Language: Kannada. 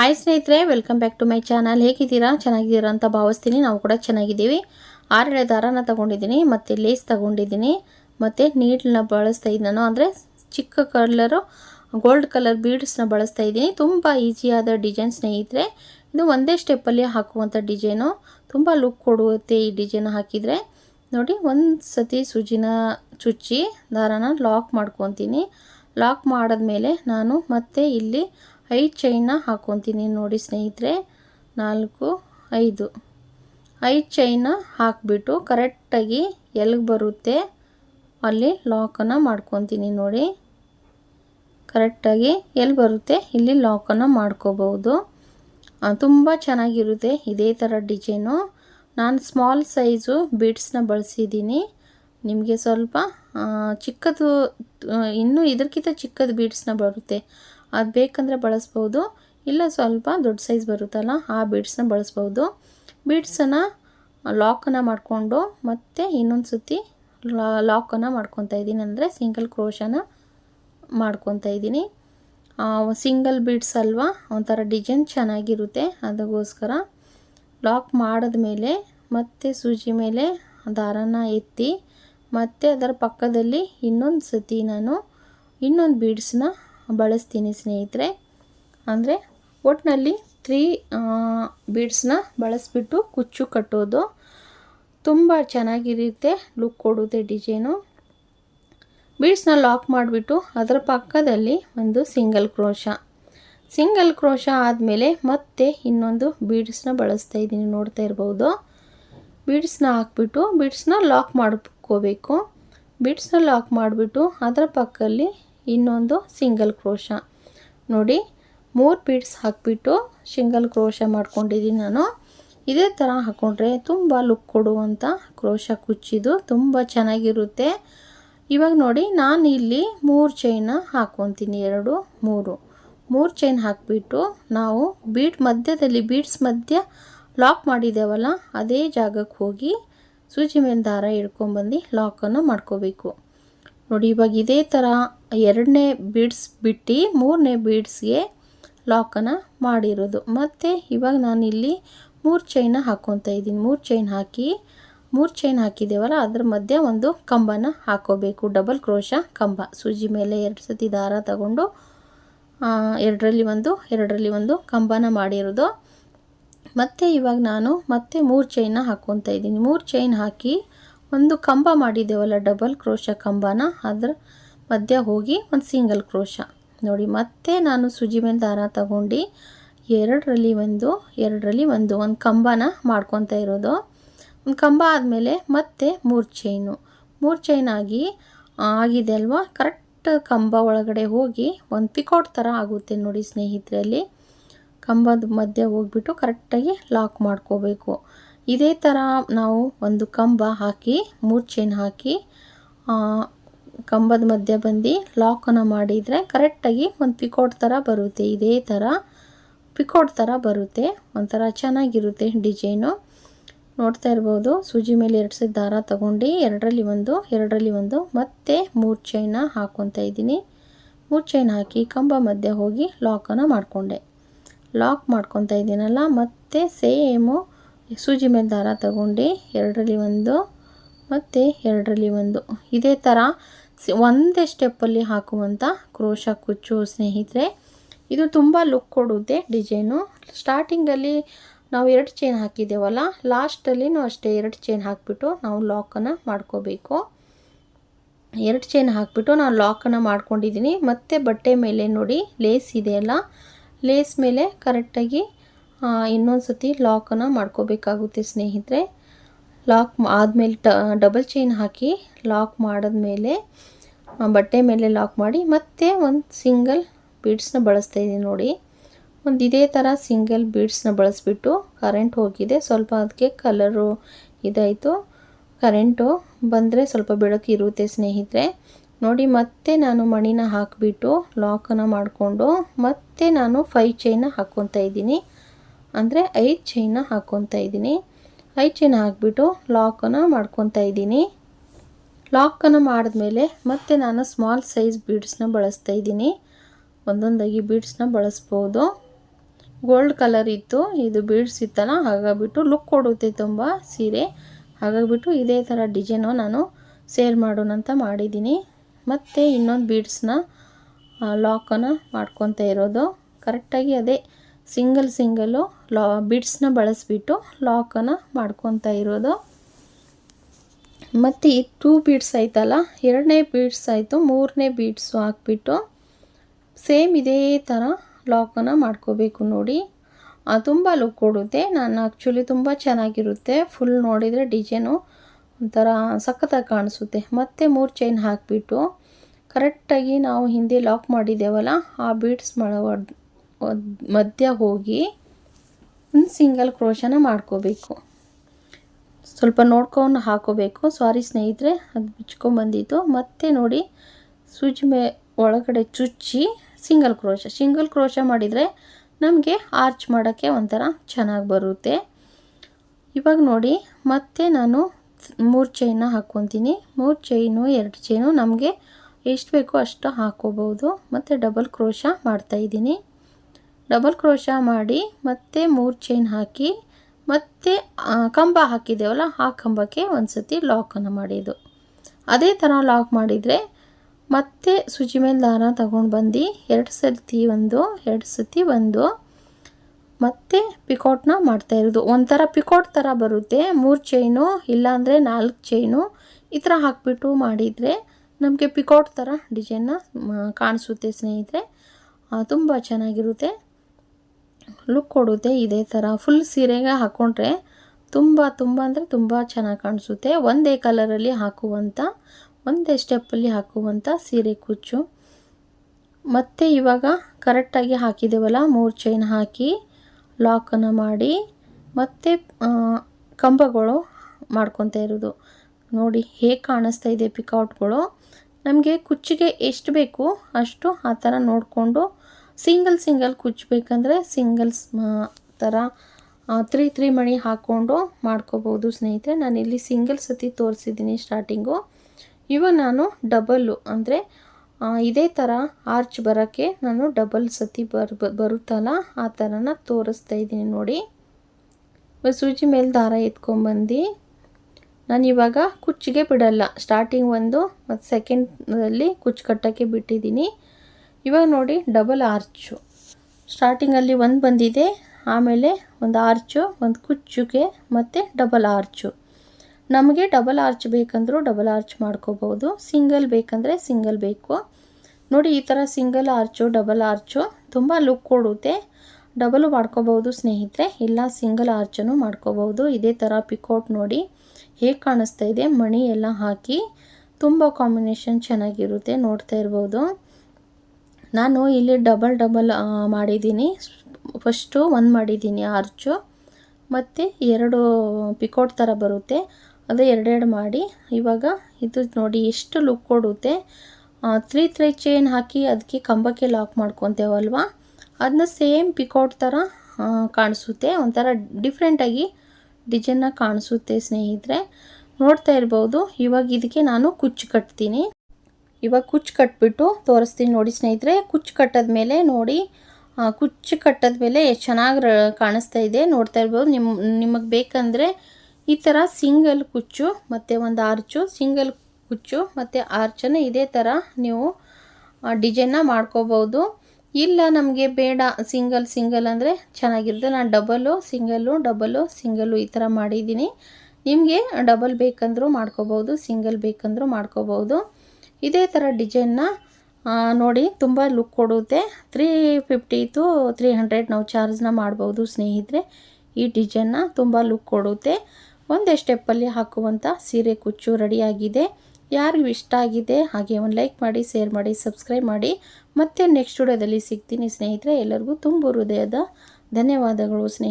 ಹಾಯ್ ಸ್ನೇಹಿತರೆ welcome back to my channel ಹೇಗಿದ್ದೀರಾ? ಚೆನ್ನಾಗಿದ್ದೀರಾ ಅಂತ ಭಾವಿಸ್ತೀನಿ. ನಾವು ಕೂಡ ಚೆನ್ನಾಗಿದ್ದೀವಿ. ಆರಳೆ ದಾರನ ತಗೊಂಡಿದ್ದೀನಿ, ಮತ್ತು ಲೇಸ್ ತಗೊಂಡಿದ್ದೀನಿ, ಮತ್ತು ನೀಡ್ಲನ್ನ ಬಳಸ್ತಾ ಇದ್ದೀನಿ ನಾನು. ಅಂದರೆ ಚಿಕ್ಕ ಕಲರು ಗೋಲ್ಡ್ ಕಲರ್ ಬೀಡ್ಸ್ನ ಬಳಸ್ತಾ ಇದ್ದೀನಿ. ತುಂಬ ಈಸಿಯಾದ ಡಿಸೈನ್ ಸ್ನೇಹಿತರೆ. ಇದು ಒಂದೇ ಸ್ಟೆಪ್ಪಲ್ಲಿ ಹಾಕುವಂಥ ಡಿಸೈನು ತುಂಬ ಲುಕ್ ಕೊಡುತ್ತೆ ಈ ಡಿಸೈನ್ ಹಾಕಿದರೆ. ನೋಡಿ ಒಂದು ಸತಿ ಸೂಜಿನ ಚುಚ್ಚಿ ದಾರನ ಲಾಕ್ ಮಾಡ್ಕೊತೀನಿ. ಲಾಕ್ ಮಾಡಿದ್ಮೇಲೆ ನಾನು ಮತ್ತೆ ಇಲ್ಲಿ ಐದು ಚೈನ ಹಾಕ್ಕೊತೀನಿ ನೋಡಿ ಸ್ನೇಹಿತರೆ. ನಾಲ್ಕು, ಐದು. ಐದು ಚೈನ ಹಾಕಿಬಿಟ್ಟು ಕರೆಕ್ಟಾಗಿ ಎಲ್ಲಿಗೆ ಬರುತ್ತೆ ಅಲ್ಲಿ ಲಾಕನ್ನು ಮಾಡ್ಕೊತೀನಿ ನೋಡಿ. ಕರೆಕ್ಟಾಗಿ ಎಲ್ಲಿ ಬರುತ್ತೆ ಇಲ್ಲಿ ಲಾಕನ್ನು ಮಾಡ್ಕೋಬೋದು. ತುಂಬ ಚೆನ್ನಾಗಿರುತ್ತೆ ಇದೇ ಥರ ಡಿಸೈನು ನಾನು ಸ್ಮಾಲ್ ಸೈಜು ಬೀಡ್ಸ್ನ ಬಳಸಿದ್ದೀನಿ ನಿಮಗೆ ಸ್ವಲ್ಪ ಚಿಕ್ಕದು ಇನ್ನೂ ಇದಕ್ಕಿಂತ ಚಿಕ್ಕದು ಬೀಡ್ಸ್ನ ಬರುತ್ತೆ. ಅದು ಬೇಕಂದರೆ ಬಳಸ್ಬೋದು. ಇಲ್ಲ ಸ್ವಲ್ಪ ದೊಡ್ಡ ಸೈಜ್ ಬರುತ್ತಲ್ಲ, ಆ ಬೀಡ್ಸ್ನ ಬಳಸ್ಬೋದು. ಬೀಡ್ಸನ್ನು ಲಾಕನ್ನು ಮಾಡಿಕೊಂಡು ಮತ್ತೆ ಇನ್ನೊಂದು ಸತಿ ಲಾಕನ್ನು ಮಾಡ್ಕೊತಾ ಇದ್ದೀನಿ. ಅಂದರೆ ಸಿಂಗಲ್ ಕ್ರೋಶನ ಮಾಡ್ಕೊತಾ ಇದ್ದೀನಿ. ಸಿಂಗಲ್ ಬೀಡ್ಸ್ ಅಲ್ವಾ, ಒಂಥರ ಡಿಸೈನ್ ಚೆನ್ನಾಗಿರುತ್ತೆ ಅದಕ್ಕೋಸ್ಕರ. ಲಾಕ್ ಮಾಡಿದ ಮೇಲೆ ಮತ್ತೆ ಸೂಜಿ ಮೇಲೆ ದಾರನ ಎತ್ತಿ ಮತ್ತೆ ಅದರ ಪಕ್ಕದಲ್ಲಿ ಇನ್ನೊಂದು ಸತಿ ನಾನು ಇನ್ನೊಂದು ಬೀಡ್ಸ್ನ ಬಳಸ್ತೀನಿ ಸ್ನೇಹಿತರೆ. ಅಂದರೆ ಒಟ್ಟಿನಲ್ಲಿ ತ್ರೀ ಬೀಡ್ಸ್ನ ಬಳಸಿಬಿಟ್ಟು ಕುಚ್ಚು ಕಟ್ಟೋದು. ತುಂಬ ಚೆನ್ನಾಗಿರುತ್ತೆ ಲುಕ್ ಕೊಡುತ್ತೆ ಡಿಸೈನು ಬೀಡ್ಸ್ನ ಲಾಕ್ ಮಾಡಿಬಿಟ್ಟು ಅದರ ಪಕ್ಕದಲ್ಲಿ ಒಂದು ಸಿಂಗಲ್ ಕ್ರೋಶ ಸಿಂಗಲ್ ಕ್ರೋಶ ಆದಮೇಲೆ ಮತ್ತೆ ಇನ್ನೊಂದು ಬೀಡ್ಸ್ನ ಬಳಸ್ತಾ ಇದ್ದೀನಿ ನೋಡ್ತಾ ಇರ್ಬೋದು. ಬೀಡ್ಸ್ನ ಹಾಕ್ಬಿಟ್ಟು ಬೀಡ್ಸ್ನ ಲಾಕ್ ಮಾಡ್ಕೋಬೇಕು. ಬೀಡ್ಸ್ನ ಲಾಕ್ ಮಾಡಿಬಿಟ್ಟು ಅದರ ಪಕ್ಕದಲ್ಲಿ ಇನ್ನೊಂದು ಸಿಂಗಲ್ ಕ್ರೋಶ ನೋಡಿ, ಮೂರು ಬೀಡ್ಸ್ ಹಾಕಿಬಿಟ್ಟು ಸಿಂಗಲ್ ಕ್ರೋಶ ಮಾಡ್ಕೊಂಡಿದ್ದೀನಿ ನಾನು. ಇದೇ ಥರ ಹಾಕ್ಕೊಂಡ್ರೆ ತುಂಬ ಲುಕ್ ಕೊಡುವಂಥ ಕ್ರೋಶ ಕುಚ್ಚಿದು ತುಂಬ ಚೆನ್ನಾಗಿರುತ್ತೆ. ಇವಾಗ ನೋಡಿ, ನಾನು ಇಲ್ಲಿ ಮೂರು ಚೈನ ಹಾಕ್ಕೊತೀನಿ ಎರಡು, ಮೂರು. ಮೂರು ಚೈನ್ ಹಾಕಿಬಿಟ್ಟು ನಾವು ಬೀಟ್ ಮಧ್ಯದಲ್ಲಿ ಬೀಡ್ಸ್ ಮಧ್ಯ ಲಾಕ್ ಮಾಡಿದ್ದೇವಲ್ಲ, ಅದೇ ಜಾಗಕ್ಕೆ ಹೋಗಿ ಸೂಜಿ ಮೇಲೆ ದಾರ ಹಿಡ್ಕೊಂಬಂದು ಲಾಕನ್ನು ಮಾಡ್ಕೋಬೇಕು. ನೋಡಿ, ಇವಾಗ ಇದೇ ಥರ ಎರಡನೇ ಬೀಡ್ಸ್ ಬಿಟ್ಟು ಮೂರನೇ ಬೀಡ್ಸ್ಗೆ ಲಾಕನ್ನು ಮಾಡಿರೋದು. ಮತ್ತು ಇವಾಗ ನಾನು ಇಲ್ಲಿ ಮೂರು ಚೈನ ಹಾಕ್ಕೊತಾ ಇದ್ದೀನಿ. ಮೂರು ಚೈನ್ ಹಾಕಿ, ಮೂರು ಚೈನ್ ಹಾಕಿದ್ದೇವಲ್ಲ, ಅದ್ರ ಮಧ್ಯೆ ಒಂದು ಕಂಬನ ಹಾಕೋಬೇಕು. ಡಬಲ್ ಕ್ರೋಶ ಕಂಬ. ಸೂಜಿ ಮೇಲೆ ಎರಡು ಸತಿ ದಾರ ತಗೊಂಡು ಎರಡರಲ್ಲಿ ಒಂದು ಎರಡರಲ್ಲಿ ಒಂದು ಕಂಬನ ಮಾಡಿರೋದು. ಮತ್ತು ಇವಾಗ ನಾನು ಮತ್ತೆ ಮೂರು ಚೈನ ಹಾಕ್ಕೊತಾ ಇದ್ದೀನಿ. ಮೂರು ಚೈನ್ ಹಾಕಿ ಒಂದು ಕಂಬ ಮಾಡಿದ್ದೇವಲ್ಲ ಡಬಲ್ ಕ್ರೋಶ ಕಂಬನ. ಅದರ ಮಧ್ಯ ಹೋಗಿ ಒಂದು ಸಿಂಗಲ್ ಕ್ರೋಶ ನೋಡಿ, ಮತ್ತೆ ನಾನು ಸುಜಿ ಮೇಲೆ ದಾರ ತಗೊಂಡು ಎರಡರಲ್ಲಿ ಒಂದು ಎರಡರಲ್ಲಿ ಒಂದು ಒಂದು ಕಂಬನ ಮಾಡ್ಕೊತಾ ಇರೋದು. ಒಂದು ಕಂಬ ಆದಮೇಲೆ ಮತ್ತೆ ಮೂರು ಚೈನು ಮೂರು ಚೈನ್ ಆಗಿ ಆಗಿದೆ ಅಲ್ವಾ? ಕರೆಕ್ಟ್ ಕಂಬ ಒಳಗಡೆ ಹೋಗಿ ಒಂದು ಪಿಕೌಟ್ ಥರ ಆಗುತ್ತೆ ನೋಡಿ ಸ್ನೇಹಿತರಲ್ಲಿ ಕಂಬದ ಮಧ್ಯೆ ಹೋಗ್ಬಿಟ್ಟು ಕರೆಕ್ಟಾಗಿ ಲಾಕ್ ಮಾಡ್ಕೋಬೇಕು. ಇದೇ ಥರ ನಾವು ಒಂದು ಕಂಬ ಹಾಕಿ, ಮೂರು ಚೈನ್ ಹಾಕಿ ಕಂಬದ ಮಧ್ಯೆ ಬಂದು ಲಾಕನ್ನು ಮಾಡಿದರೆ ಕರೆಕ್ಟಾಗಿ ಒಂದು ಪಿಕೋಟ್ ಥರ ಬರುತ್ತೆ. ಇದೇ ಥರ ಪಿಕೋಟ್ ಥರ ಬರುತ್ತೆ. ಒಂಥರ ಚೆನ್ನಾಗಿರುತ್ತೆ ಡಿಸೈನು ನೋಡ್ತಾ ಇರ್ಬೋದು. ಸೂಜಿ ಮೇಲೆ ಎರಡು ದಾರ ತಗೊಂಡು ಎರಡರಲ್ಲಿ ಒಂದು ಎರಡರಲ್ಲಿ ಒಂದು ಮತ್ತೆ ಮೂರು ಚೈನ ಹಾಕ್ಕೊತಾ ಇದ್ದೀನಿ. ಮೂರು ಚೈನ್ ಹಾಕಿ ಕಂಬ ಮಧ್ಯೆ ಹೋಗಿ ಲಾಕನ್ನು ಮಾಡಿಕೊಂಡೆ. ಲಾಕ್ ಮಾಡ್ಕೊತಾ ಇದ್ದೀನಲ್ಲ, ಮತ್ತೆ ಸೇಮು ಸೂಜಿ ಮೇಲೆ ದಾರ ತಗೊಂಡು, ಎರಡರಲ್ಲಿ ಒಂದು, ಮತ್ತು ಎರಡರಲ್ಲಿ ಒಂದು. ಇದೇ ಥರ ಒಂದೇ ಸ್ಟೆಪ್ಪಲ್ಲಿ ಹಾಕುವಂಥ ಕ್ರೋಶ ಕುಚ್ಚು ಸ್ನೇಹಿತರೆ, ಇದು ತುಂಬ ಲುಕ್ ಕೊಡುತ್ತೆ ಡಿಸೈನು ಸ್ಟಾರ್ಟಿಂಗಲ್ಲಿ ನಾವು ಎರಡು ಚೈನ್ ಹಾಕಿದ್ದೇವಲ್ಲ ಲಾಸ್ಟಲ್ಲಿನೂ ಅಷ್ಟೇ ಎರಡು ಚೈನ್ ಹಾಕಿಬಿಟ್ಟು ನಾವು ಲಾಕನ್ನು ಮಾಡ್ಕೋಬೇಕು. ಎರಡು ಚೈನ್ ಹಾಕಿಬಿಟ್ಟು ನಾನು ಲಾಕನ್ನು ಮಾಡ್ಕೊಂಡಿದ್ದೀನಿ, ಮತ್ತು ಬಟ್ಟೆ ಮೇಲೆ ನೋಡಿ ಲೇಸ್ ಇದೆಯಲ್ಲ ಲೇಸ್ ಮೇಲೆ ಕರೆಕ್ಟಾಗಿ ಇನ್ನೊಂದು ಸತಿ ಲಾಕನ್ನು ಮಾಡ್ಕೋಬೇಕಾಗುತ್ತೆ ಸ್ನೇಹಿತರೆ. ಲಾಕ್ ಆದಮೇಲೆ ಟ ಡಬಲ್ ಚೈನ್ ಹಾಕಿ ಲಾಕ್ ಮಾಡಿದ್ಮೇಲೆ ಬಟ್ಟೆ ಮೇಲೆ ಲಾಕ್ ಮಾಡಿ ಮತ್ತೆ ಒಂದು ಸಿಂಗಲ್ ಬೀಡ್ಸ್ನ ಬಳಸ್ತಾ ಇದ್ದೀನಿ ನೋಡಿ. ಒಂದು ಇದೇ ಥರ ಸಿಂಗಲ್ ಬೀಡ್ಸ್ನ ಬಳಸ್ಬಿಟ್ಟು ಕರೆಂಟ್ ಹೋಗಿದೆ. ಸ್ವಲ್ಪ ಅದಕ್ಕೆ ಕಲರು ಇದಾಯಿತು. ಕರೆಂಟು ಬಂದರೆ ಸ್ವಲ್ಪ ಬೆಳಕು ಇರುತ್ತೆ ಸ್ನೇಹಿತರೆ. ನೋಡಿ, ಮತ್ತೆ ನಾನು ಮಣಿನ ಹಾಕಿಬಿಟ್ಟು ಲಾಕನ್ನು ಮಾಡಿಕೊಂಡು ಮತ್ತೆ ನಾನು ಫೈ ಚೈನ ಹಾಕ್ಕೊತಾ ಇದ್ದೀನಿ ಅಂದರೆ ಐದು ಚೈನ ಹಾಕ್ಕೊತಾ ಇದ್ದೀನಿ. ಐದು ಚೈನ್ ಹಾಕ್ಬಿಟ್ಟು ಲಾಕನ್ನು ಮಾಡ್ಕೊತಾ ಇದ್ದೀನಿ. ಲಾಕನ್ನು ಮಾಡಿದ್ಮೇಲೆ ಮತ್ತೆ ನಾನು ಸ್ಮಾಲ್ ಸೈಜ್ ಬೀಡ್ಸ್ನ ಬಳಸ್ತಾ ಇದ್ದೀನಿ. ಒಂದೊಂದಾಗಿ ಬೀಡ್ಸ್ನ ಬಳಸ್ಬೋದು. ಗೋಲ್ಡ್ ಕಲರ್ ಇತ್ತು, ಇದು ಬೀಡ್ಸ್ ಇತ್ತಲ್ಲ, ಹಾಗಾಗಿಬಿಟ್ಟು ಲುಕ್ ಕೊಡುತ್ತೆ ತುಂಬ ಸೀರೆ. ಹಾಗಾಗಿಬಿಟ್ಟು ಇದೇ ಥರ ಡಿಸೈನು ನಾನು ಸೇಲ್ ಮಾಡೋಣ ಅಂತ ಮಾಡಿದ್ದೀನಿ. ಮತ್ತು ಇನ್ನೊಂದು ಬೀಡ್ಸ್ನ ಲಾಕನ್ನು ಮಾಡ್ಕೊತ ಇರೋದು. ಕರೆಕ್ಟಾಗಿ ಅದೇ ಸಿಂಗಲ್ ಸಿಂಗಲ್ಲು ಲಾ ಬಿಡ್ಸ್ನ ಬಳಸಿಬಿಟ್ಟು ಲಾಕನ್ನು ಮಾಡ್ಕೊತ ಇರೋದು. ಮತ್ತು ಟೂ ಬೀಡ್ಸ್ ಆಯ್ತಲ್ಲ, ಎರಡನೇ ಬೀಡ್ಸ್ ಆಯಿತು, ಮೂರನೇ ಬೀಡ್ಸು ಹಾಕ್ಬಿಟ್ಟು ಸೇಮ್ ಇದೇ ಥರ ಲಾಕನ್ನು ಮಾಡ್ಕೋಬೇಕು ನೋಡಿ. ತುಂಬ ಲುಕ್ ಕೊಡುತ್ತೆ. ನಾನು ಆ್ಯಕ್ಚುಲಿ ತುಂಬ ಚೆನ್ನಾಗಿರುತ್ತೆ. ಫುಲ್ ನೋಡಿದರೆ ಡಿಸೈನು ಒಂಥರ ಸಖತ್ತಾಗಿ ಕಾಣಿಸುತ್ತೆ. ಮತ್ತು ಮೂರು ಚೈನ್ ಹಾಕಿಬಿಟ್ಟು ಕರೆಕ್ಟಾಗಿ ನಾವು ಹಿಂದೆ ಲಾಕ್ ಮಾಡಿದ್ದೇವಲ್ಲ, ಆ ಬೀಡ್ಸ್ ಮಾಡೋ ಮಧ್ಯ ಹೋಗಿ ಒಂದು ಸಿಂಗಲ್ ಕ್ರೋಶನ ಮಾಡ್ಕೋಬೇಕು. ಸ್ವಲ್ಪ ನೋಡ್ಕೊಂಡು ಹಾಕೋಬೇಕು. ಸಾರಿ ಸ್ನೇಹಿತರೆ, ಅದು ಬಿಚ್ಕೊಂಬಂದಿತ್ತು ಮತ್ತೆ ನೋಡಿ, ಸೂಜಿ ಮೇ ಒಳಗಡೆ ಚುಚ್ಚಿ ಸಿಂಗಲ್ ಕ್ರೋಶ ಸಿಂಗಲ್ ಕ್ರೋಶ ಮಾಡಿದರೆ ನಮಗೆ ಆರ್ಚ್ ಮಾಡೋಕ್ಕೆ ಒಂಥರ ಚೆನ್ನಾಗಿ ಬರುತ್ತೆ. ಇವಾಗ ನೋಡಿ, ಮತ್ತೆ ನಾನು ಮೂರು ಚೈನ ಹಾಕ್ಕೊತೀನಿ ಮೂರು ಚೈನು ಎರಡು ಚೈನು ನಮಗೆ ಎಷ್ಟು ಬೇಕೋ ಅಷ್ಟು ಹಾಕೋಬೋದು ಮತ್ತು ಡಬಲ್ ಕ್ರೋಶ ಮಾಡ್ತಾಯಿದ್ದೀನಿ ಡಬಲ್ ಕ್ರೋಶ ಮಾಡಿ ಮತ್ತೆ ಮೂರು ಚೈನ್ ಹಾಕಿ ಮತ್ತೆ ಕಂಬ ಹಾಕಿದ್ದೇವಲ್ಲ, ಆ ಕಂಬಕ್ಕೆ ಒಂದು ಸತಿ ಲಾಕನ್ನು ಮಾಡಿದ್ದು. ಅದೇ ಥರ ಲಾಕ್ ಮಾಡಿದರೆ ಮತ್ತೆ ಸುಜಿ ಮೇಲೆ ದಾರ ತಗೊಂಡು ಬಂದು, ಎರಡು ಸತಿ ಒಂದು, ಎರಡು ಸತಿ ಒಂದು, ಮತ್ತೆ ಪಿಕೋಟ್ನ ಮಾಡ್ತಾಯಿರೋದು ಒಂಥರ ಪಿಕೋಟ್ ಥರ ಬರುತ್ತೆ. ಮೂರು ಚೈನು ಇಲ್ಲಾಂದರೆ ನಾಲ್ಕು ಚೈನು ಈ ಥರ ಹಾಕ್ಬಿಟ್ಟು ಮಾಡಿದರೆ ನಮಗೆ ಪಿಕೋಟ್ ಥರ ಡಿಸೈನ್ನ ಕಾಣಿಸುತ್ತೆ ಸ್ನೇಹಿತರೆ. ತುಂಬ ಚೆನ್ನಾಗಿರುತ್ತೆ. ಲುಕ್ ಕೊಡುತ್ತೆ ಇದೇ ಥರ ಫುಲ್ ಸೀರೆಗೆ ಹಾಕ್ಕೊಂಡ್ರೆ ತುಂಬ ತುಂಬ ಅಂದರೆ ತುಂಬ ಚೆನ್ನಾಗಿ ಕಾಣಿಸುತ್ತೆ. ಒಂದೇ ಕಲರಲ್ಲಿ ಹಾಕುವಂಥ ಒಂದೇ ಸ್ಟೆಪ್ಪಲ್ಲಿ ಹಾಕುವಂಥ ಸೀರೆ ಕುಚ್ಚು. ಮತ್ತು ಇವಾಗ ಕರೆಕ್ಟಾಗಿ ಹಾಕಿದ್ದೇವಲ್ಲ ಮೂರು ಚೈನ್ ಹಾಕಿ ಲಾಕನ್ನು ಮಾಡಿ, ಮತ್ತು ಕಂಬಗಳು ಮಾಡ್ಕೊತಾ ಇರೋದು. ನೋಡಿ ಹೇಗೆ ಕಾಣಿಸ್ತಾ ಇದೆ ಪಿಕೌಟ್ಗಳು ನಮಗೆ ಕುಚ್ಚಿಗೆ ಎಷ್ಟು ಬೇಕು ಅಷ್ಟು ಆ ಥರ ನೋಡಿಕೊಂಡು ಸಿಂಗಲ್ ಸಿಂಗಲ್ ಕುಚ್ಚಬೇಕಂದ್ರೆ ಸಿಂಗಲ್ಸ್ ಥರ ತ್ರೀ ತ್ರೀ ಮಣಿ ಹಾಕ್ಕೊಂಡು ಮಾಡ್ಕೋಬೋದು ಸ್ನೇಹಿತರೆ. ನಾನಿಲ್ಲಿ ಸಿಂಗಲ್ ಸತಿ ತೋರಿಸಿದ್ದೀನಿ ಸ್ಟಾರ್ಟಿಂಗು. ಇವಾಗ ನಾನು ಡಬಲ್ಲು ಅಂದರೆ ಇದೇ ಥರ ಆರ್ಚ್ ಬರೋಕ್ಕೆ ನಾನು ಡಬಲ್ ಸತಿ ಬರ್ ಬರುತ್ತಲ್ಲ, ಆ ಥರನ ತೋರಿಸ್ತಾ ಇದ್ದೀನಿ ನೋಡಿ. ಸೂಜಿ ಮೇಲೆ ದಾರ ಎತ್ಕೊಂಬಂದು. ನಾನು ಇವಾಗ ಕುಚ್ಚಿಗೆ ಬಿಡಲ್ಲ. ಸ್ಟಾರ್ಟಿಂಗ್ ಒಂದು, ಮತ್ತು ಸೆಕೆಂಡಲ್ಲಿ ಕುಚ್ಚು ಕಟ್ಟೋಕ್ಕೆ ಬಿಟ್ಟಿದ್ದೀನಿ. ಇವಾಗ ನೋಡಿ ಡಬಲ್ ಆರ್ಚು ಸ್ಟಾರ್ಟಿಂಗಲ್ಲಿ ಒಂದು ಬಂದಿದೆ, ಆಮೇಲೆ ಒಂದು ಆರ್ಚು ಒಂದು ಕುಚ್ಚುಗೆ ಮತ್ತು ಡಬಲ್ ಆರ್ಚು ನಮಗೆ ಡಬಲ್ ಆರ್ಚ್ ಬೇಕಂದರೂ ಡಬಲ್ ಆರ್ಚ್ ಮಾಡ್ಕೋಬೋದು ಸಿಂಗಲ್ ಬೇಕಂದರೆ ಸಿಂಗಲ್ ಬೇಕು. ನೋಡಿ ಈ ಥರ ಸಿಂಗಲ್ ಆರ್ಚು ಡಬಲ್ ಆರ್ಚು ತುಂಬ ಲುಕ್ ಕೊಡುತ್ತೆ. ಡಬಲು ಮಾಡ್ಕೋಬೋದು ಸ್ನೇಹಿತರೆ, ಇಲ್ಲ ಸಿಂಗಲ್ ಆರ್ಚನ್ನು ಮಾಡ್ಕೋಬೋದು ಇದೇ ಥರ ಪಿಕೌಟ್ ನೋಡಿ. ಹೇಗೆ ಕಾಣಿಸ್ತಾ ಇದೆ? ಮಣಿ ಎಲ್ಲ ಹಾಕಿ ತುಂಬ ಕಾಂಬಿನೇಷನ್ ಚೆನ್ನಾಗಿರುತ್ತೆ, ನೋಡ್ತಾ ಇರ್ಬೋದು. ನಾನು ಇಲ್ಲಿ ಡಬಲ್ ಡಬಲ್ ಮಾಡಿದ್ದೀನಿ. ಫಸ್ಟು ಒಂದು ಮಾಡಿದ್ದೀನಿ ಆರ್ಚು ಮತ್ತು ಎರಡು ಪಿಕೋಟ್ ಥರ ಬರುತ್ತೆ. ಅದು ಎರಡೆರಡು ಮಾಡಿ. ಇವಾಗ ಇದು ನೋಡಿ ಎಷ್ಟು ಲುಕ್ ಕೊಡುತ್ತೆ. ತ್ರೀ ತ್ರೀ ಚೈನ್ ಹಾಕಿ ಅದಕ್ಕೆ ಕಂಬಕ್ಕೆ ಲಾಕ್ ಮಾಡ್ಕೊತೇವಲ್ವ? ಅದನ್ನ ಸೇಮ್ ಪಿಕೌಟ್ ಥರ ಕಾಣಿಸುತ್ತೆ. ಒಂಥರ ಡಿಫ್ರೆಂಟಾಗಿ ಡಿಸೈನ್ನ ಕಾಣಿಸುತ್ತೆ ಸ್ನೇಹಿತರೆ. ನೋಡ್ತಾ ಇರ್ಬೋದು. ಇವಾಗ ಇದಕ್ಕೆ ನಾನು ಕುಚ್ಚು ಕಟ್ತೀನಿ. ಇವಾಗ ಕುಚ್ಚು ಕಟ್ಬಿಟ್ಟು ತೋರಿಸ್ತೀನಿ ನೋಡಿ ಸ್ನೇಹಿತರೆ. ಕುಚ್ಚು ಕಟ್ಟದ ಮೇಲೆ ನೋಡಿ ಕುಚ್ಚು ಕಟ್ಟದ ಮೇಲೆ ಚೆನ್ನಾಗಿ ಕಾಣಿಸ್ತಾ ಇದೆ. ನೋಡ್ತಾ ಇರ್ಬೋದು. ನಿಮ್ಮ ನಿಮಗೆ ಬೇಕಂದರೆ ಈ ಥರ ಸಿಂಗಲ್ ಕುಚ್ಚು ಮತ್ತು ಒಂದು ಆರ್ಚು, ಸಿಂಗಲ್ ಕುಚ್ಚು ಮತ್ತು ಆರ್ಚನ್ನು ಇದೇ ಥರ ನೀವು ಡಿಸೈನ್ನ ಮಾಡ್ಕೋಬೋದು. ಇಲ್ಲ ನಮಗೆ ಬೇಡ ಸಿಂಗಲ್ ಸಿಂಗಲ್ ಅಂದರೆ ಚೆನ್ನಾಗಿರುತ್ತೆ. ನಾನು ಡಬಲ್ಲು, ಸಿಂಗಲ್ಲು ಡಬಲ್ಲು, ಸಿಂಗಲ್ಲು ಈ ಥರ ಮಾಡಿದ್ದೀನಿ. ನಿಮಗೆ ಡಬಲ್ ಬೇಕಂದರೂ ಮಾಡ್ಕೋಬೋದು, ಸಿಂಗಲ್ ಬೇಕಂದರೂ ಮಾಡ್ಕೋಬೋದು. ಇದೇ ಥರ ಡಿಸೈನ್ನ ನೋಡಿ ತುಂಬ ಲುಕ್ ಕೊಡುತ್ತೆ. Three fifty to three hundred ನಾವು ಚಾರ್ಜ್ನ ಮಾಡ್ಬೋದು ಸ್ನೇಹಿತರೆ. ಈ ಡಿಸೈನ್ನ ತುಂಬ ಲುಕ್ ಕೊಡುತ್ತೆ. ಒಂದೇ ಸ್ಟೆಪ್ಪಲ್ಲಿ ಹಾಕುವಂಥ ಸೀರೆ ಕುಚ್ಚು ರೆಡಿಯಾಗಿದೆ. ಯಾರಿಗೂ ಇಷ್ಟ ಆಗಿದೆ ಹಾಗೆ ಒಂದು ಲೈಕ್ ಮಾಡಿ ಶೇರ್ ಮಾಡಿ ಸಬ್ಸ್ಕ್ರೈಬ್ ಮಾಡಿ. ಮತ್ತೆ ನೆಕ್ಸ್ಟ್ ವಿಡಿಯೋದಲ್ಲಿ ಸಿಗ್ತೀನಿ ಸ್ನೇಹಿತರೆ. ಎಲ್ಲರಿಗೂ ತುಂಬ ಹೃದಯದ ಧನ್ಯವಾದಗಳು ಸ್ನೇಹಿತರೆ